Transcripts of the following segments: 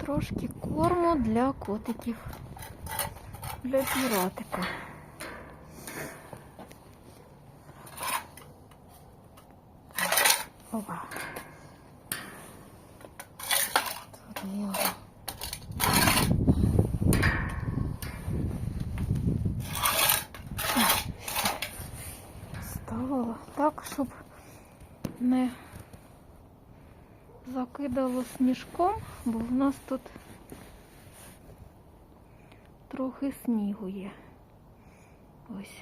Трошки корму для котиків. Для піратика. Опа. Його. Ставила так, щоб не закидало сніжком, бо в нас тут трохи снігу є. Ось.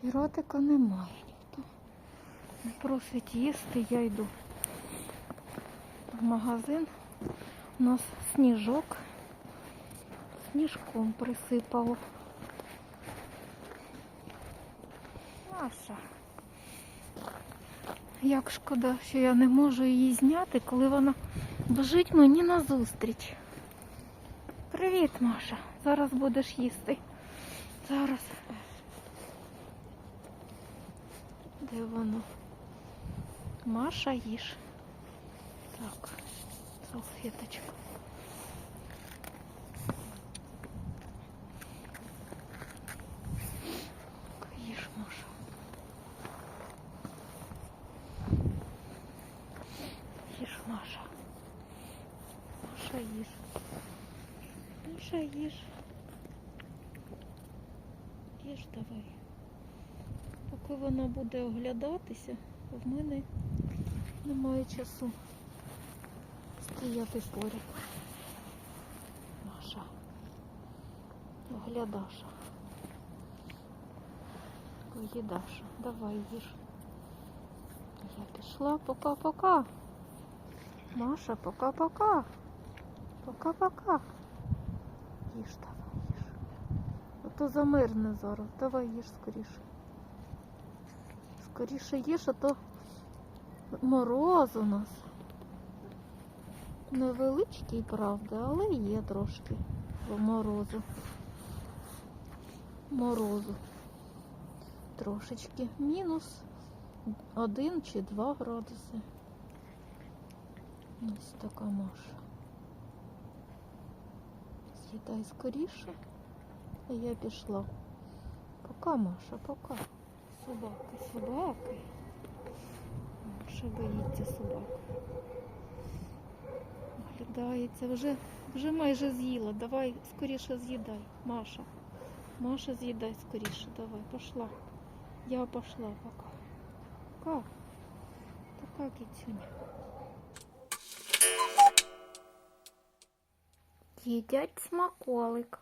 Піратика немає ніхто. Не просить їсти, я йду в магазин. У нас сніжок. Сніжком присипало. Маша. Як шкода, що я не можу її зняти, коли вона бежить мені назустріч. Привіт, Маша. Зараз будеш їсти. Зараз. Де воно? Маша їж. Так, салфеточку. Так, Їж, Маша. Їж, Маша. Маша, їж. Маша, їж. Їж давай. Поки вона буде оглядатися, в мене немає часу стояти поряд. Маша. Оглядаша. Поїдаша. Давай їж. Я пішла. Пока-пока. Маша, пока-пока. Пока-пока. Їж давай, їж. А то замерзне зараз. Давай їж скоріше. Скоріше їж, а то мороз у нас. Невеличкий, правда, але є трошки морозу. Морозу. Трошечки. Мінус один чи два градуси. Ось така Маша. З'їдай скоріше, а я пішла. Пока, Маша, пока. Собаки, собаки. Маша боїться собак. Оглядається, вже, вже майже з'їла. Давай скоріше з'їдай, Маша. Маша, з'їдай скоріше. Давай, пошла. Я пошла пока. Пока. Така кицюня. Їдять смаколик.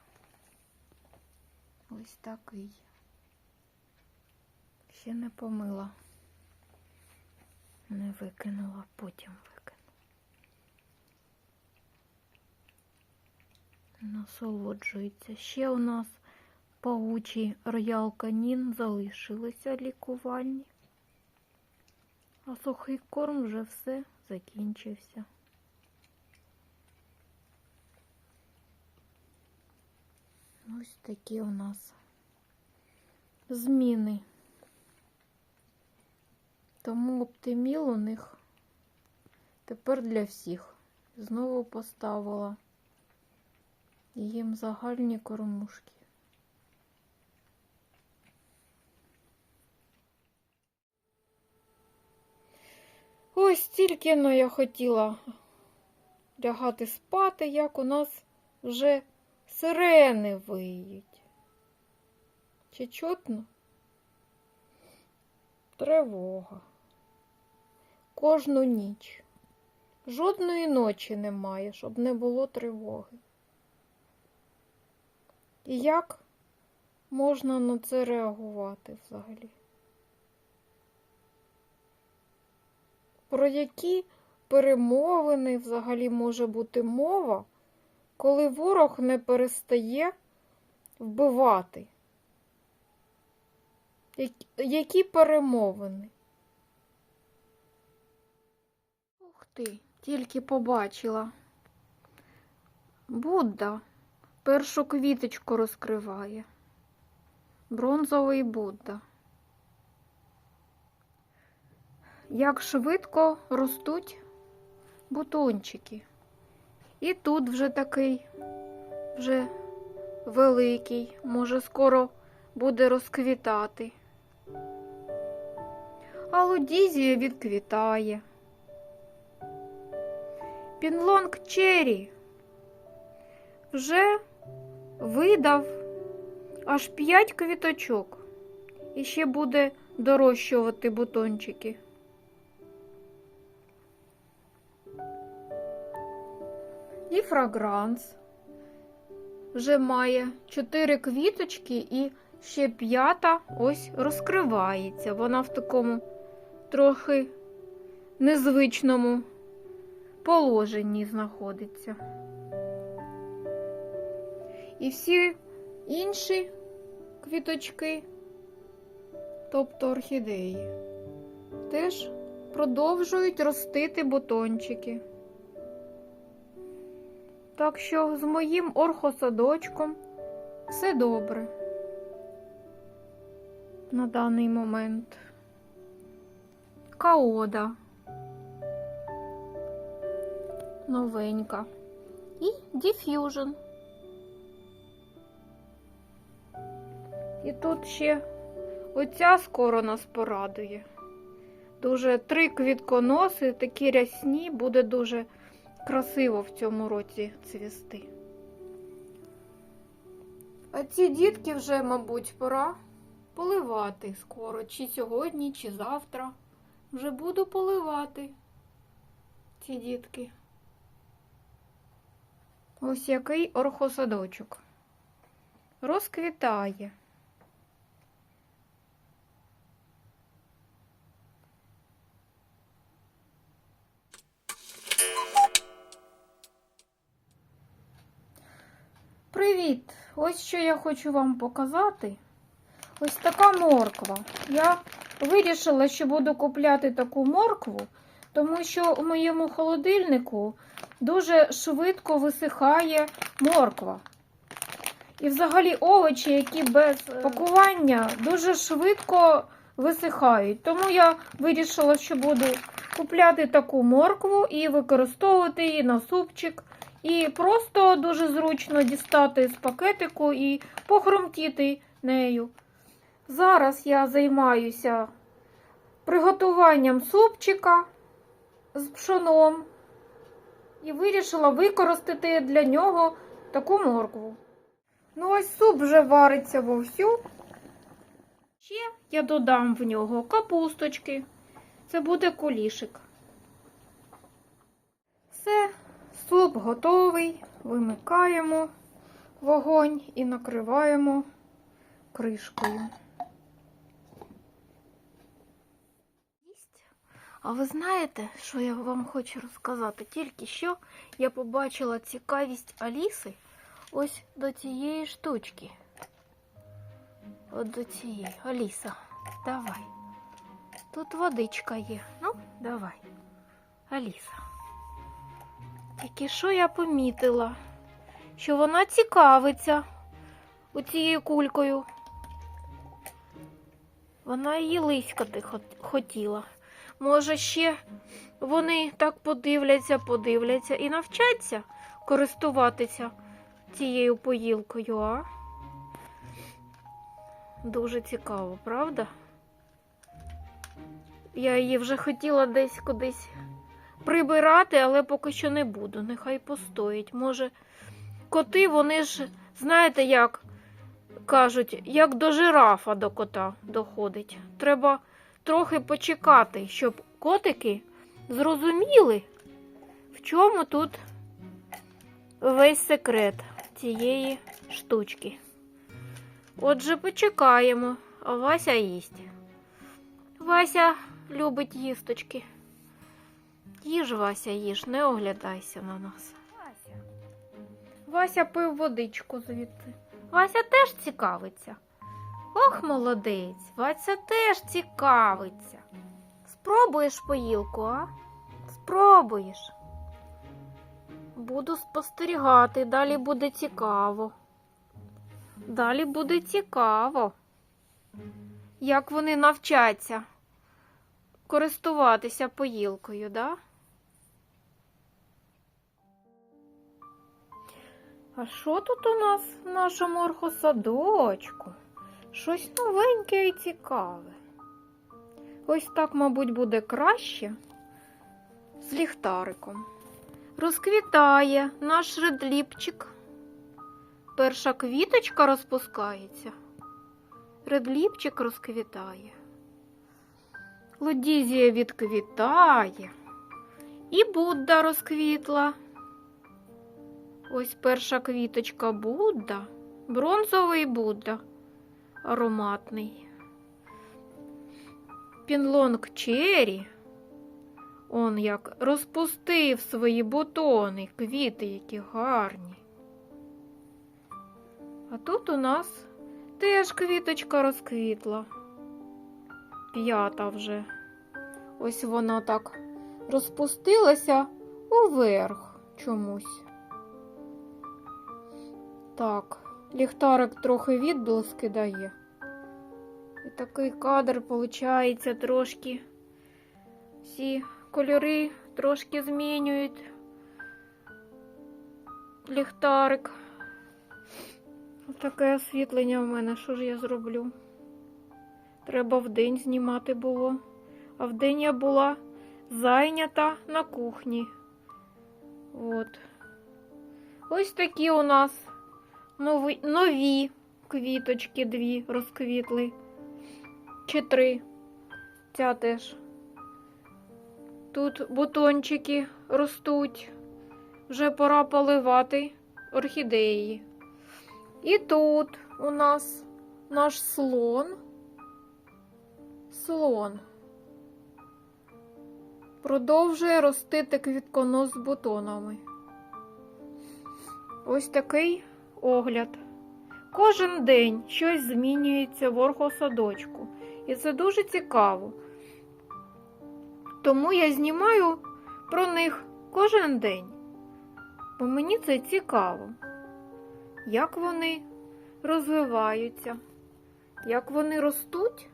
Ось такий. Ще не помила. Не викинула, потім викину. Насолоджується. Ще у нас паучий роял канін залишилися лікувальні. А сухий корм вже все закінчився. Ось такі у нас зміни. Тому оптиміл у них тепер для всіх. Знову поставила їм загальні кормушки. Ось тільки но я хотіла лягати спати, як у нас вже сирени виють. Чи чутно? Тривога. Кожну ніч. Жодної ночі немає, щоб не було тривоги. І як можна на це реагувати взагалі? Про які перемовини взагалі може бути мова, коли ворог не перестає вбивати? Які- перемовини? Ух ти, тільки побачила. Будда першу квіточку розкриває. Бронзовий Будда. Як швидко ростуть бутончики. І тут вже такий, вже великий, може скоро буде розквітати. А лудізія відквітає. Пінлонг Черрі вже видав аж п'ять квіточок і ще буде дорощувати бутончики. І фрагранс вже має чотири квіточки і ще п'ята ось розкривається. Вона в такому трохи незвичному положенні знаходиться. І всі інші квіточки, тобто орхідеї, теж продовжують ростити бутончики. Так що з моїм орхосадочком все добре на даний момент. Каода. Новенька. І Diffusion. І тут ще оця скоро нас порадує. Дуже три квітконоси, такі рясні, буде дуже красиво в цьому році цвісти. А ці дітки вже, мабуть, пора поливати скоро, чи сьогодні, чи завтра. Вже буду поливати ці дітки. Ось який орхосадочок. Розквітає. Привіт! Ось що я хочу вам показати. Ось така морква. Я вирішила, що буду купляти таку моркву, тому що у моєму холодильнику дуже швидко висихає морква. І взагалі овочі, які без пакування, дуже швидко висихають. Тому я вирішила, що буду купляти таку моркву і використовувати її на супчик. І просто дуже зручно дістати з пакетику і похромтіти нею. Зараз я займаюся приготуванням супчика з пшоном і вирішила використати для нього таку моркву. Ну, ось суп вже вариться вовсю. Ще я додам в нього капусточки. Це буде кулішик. Все, суп готовий. Вимикаємо вогонь і накриваємо кришкою. А ви знаєте, що я вам хочу розказати? Тільки що я побачила цікавість Аліси ось до цієї штучки. От до цієї. Аліса, давай. Тут водичка є. Ну, давай. Аліса. Тільки що я помітила, що вона цікавиться оцією кулькою. Вона її лиськати хотіла. Може, ще вони так подивляться, подивляться і навчаться користуватися цією поїлкою, а? Дуже цікаво, правда? Я її вже хотіла десь кудись прибирати, але поки що не буду. Нехай постоїть. Може, коти, вони ж, знаєте, як кажуть, як до жирафа до кота доходить. Треба трохи почекати, щоб котики зрозуміли, в чому тут весь секрет цієї штучки. Отже, почекаємо, а Вася їсть. Вася любить їсточки. Їж, Вася, їж, не оглядайся на нас. Вася. Вася пив водичку звідти. Вася теж цікавиться. Ох, молодець, Вася теж цікавиться. Спробуєш поїлку, а? Спробуєш. Буду спостерігати, далі буде цікаво. Далі буде цікаво, як вони навчаться користуватися поїлкою, да? А що тут у нас в нашому орхосадочку? Щось новеньке і цікаве. Ось так, мабуть, буде краще з ліхтариком. Розквітає наш редліпчик. Перша квіточка розпускається. Редліпчик розквітає. Лодізія відквітає. І Будда розквітла. Ось перша квіточка Будда, бронзовий Будда, ароматний. Пінлонг Чері. Он як розпустив свої бутони, квіти, які гарні. А тут у нас теж квіточка розквітла. П'ята вже. Ось вона так розпустилася уверх чомусь. Так, ліхтарик трохи відблиски дає. І такий кадр виходить трошки. Всі кольори трошки змінюють. Ліхтарик. Таке освітлення в мене, що ж я зроблю? Треба вдень знімати було. А вдень я була зайнята на кухні. От. Ось такі у нас нові, нові квіточки дві розквітли. Чи три. Ця теж. Тут бутончики ростуть. Вже пора поливати орхідеї. І тут у нас наш слон. Слон. Продовжує ростити квітконос з бутонами. Ось такий огляд. Кожен день щось змінюється в орхосадочку. І це дуже цікаво. Тому я знімаю про них кожен день. Бо мені це цікаво. Як вони розвиваються, як вони ростуть.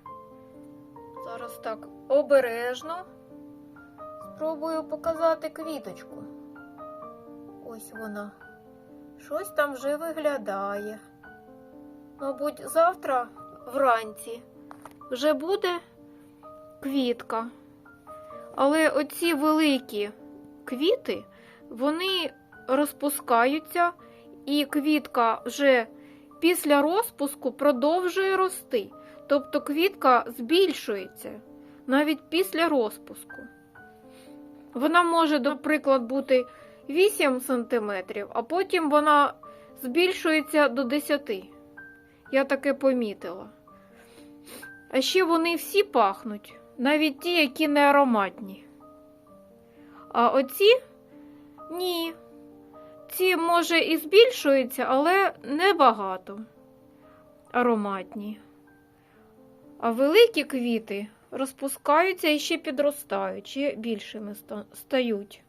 Зараз так обережно спробую показати квіточку. Ось вона. Щось там вже виглядає. Мабуть, завтра вранці вже буде квітка. Але оці великі квіти, вони розпускаються, і квітка вже після розпуску продовжує рости. Тобто квітка збільшується навіть після розпуску. Вона може, наприклад, бути 8 см, а потім вона збільшується до 10. Я таке помітила. А ще вони всі пахнуть, навіть ті, які не ароматні. А оці ні. Ці, може, і збільшуються, але небагато ароматні. А великі квіти розпускаються і ще підростають, ще більшими стають.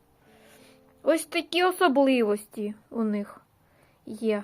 Ось такі особливості у них є.